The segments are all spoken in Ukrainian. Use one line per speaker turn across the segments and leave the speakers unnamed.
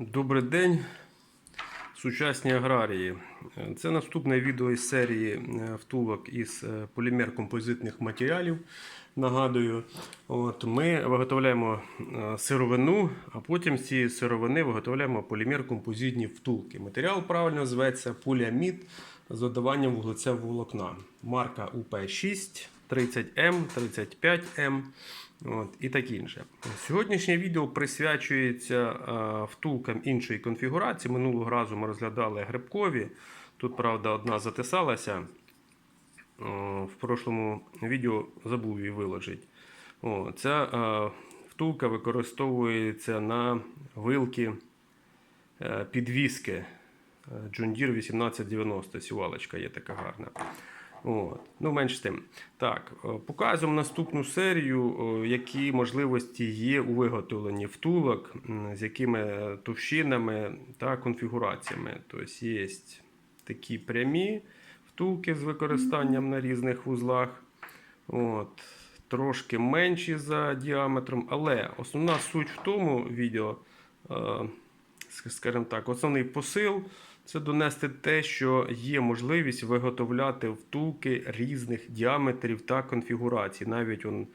Добрий день, сучасні аграрії. Це наступне відео із серії е, втулок із е, полімер-композитних матеріалів. Нагадую, от ми виготовляємо е, сировину, а потім з цієї сировини виготовляємо полімер-композитні втулки. Матеріал правильно зветься поліамід з додаванням вуглецевого волокна. Марка УП6, 30М, 35М. От, і таке інше. Сьогоднішнє відео присвячується е, втулкам іншої конфігурації. Минулого разу ми розглядали грибкові. Тут, правда, одна затисалася. В прошлому відео забув її виложити. О, ця е, втулка використовується на вилки е, підвіски. Deere 1890 сівалочка є така гарна. От. Ну, менш з тим. Так, е, показуємо наступну серію, е, які можливості є у виготовленні втулок, з якими товщинами та конфігураціями. Тобто є такі прямі втулки з використанням на різних вузлах. От. Трошки менші за діаметром, але основна суть в тому відео, е, скажімо так, основний посил це донести те, що є можливість виготовляти втулки різних діаметрів та конфігурацій. Навіть, он,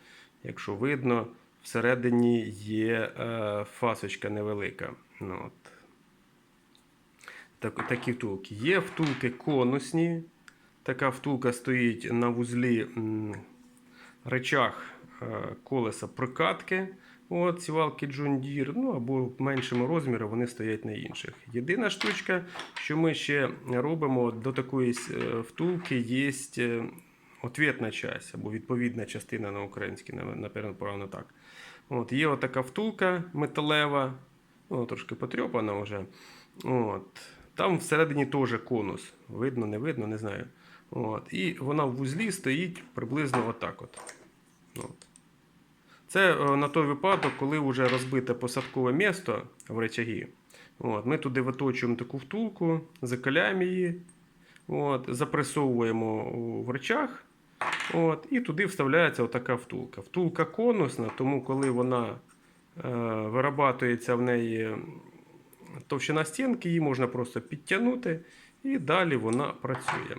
якщо видно, всередині є е, фасочка невелика. Ну, от. Так, такі втулки. Є втулки конусні. Така втулка стоїть на вузлі речах е, колеса прокатки. От, сівалки John Deere, ну або меншими розмірами вони стоять на інших. Єдина штучка, що ми ще робимо до такої е, втулки, є е, ответна часть або відповідна частина на українській, напевно, правильно так. От, є отака втулка металева, ну, трошки потрьопана вже. От. Там всередині теж конус. Видно, не видно, не знаю. От. І вона в вузлі стоїть приблизно отак. От. От. Це е, на той випадок, коли вже розбите посадкове місто в речагі. От, Ми туди виточуємо таку втулку, закаляємо її, от, запресовуємо в речах. От, І туди вставляється отака втулка. Втулка конусна, тому коли вона е, вирабатується в неї товщина стінки, її можна просто підтягнути, і далі вона працює.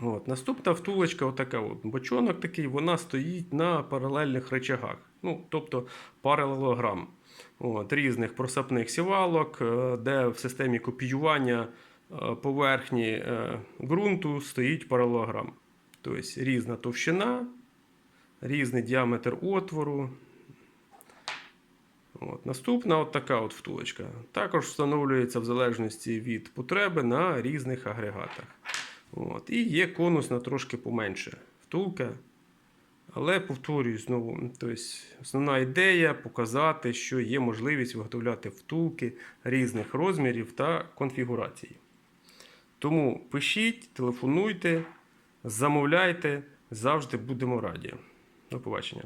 От. Наступна втулочка, отака от, бочонок такий, вона стоїть на паралельних речагах. Ну, тобто паралелограм от, різних просапних сівалок, е, де в системі копіювання е, поверхні е, ґрунту стоїть паралелограм. Тобто різна товщина, різний діаметр отвору. От. Наступна от така от втулочка. Також встановлюється в залежності від потреби на різних агрегатах. От. І є конусна трошки поменше втулка. Але повторюю знову, тобто основна ідея показати, що є можливість виготовляти втулки різних розмірів та конфігурацій. Тому пишіть, телефонуйте, замовляйте, завжди будемо раді. До побачення.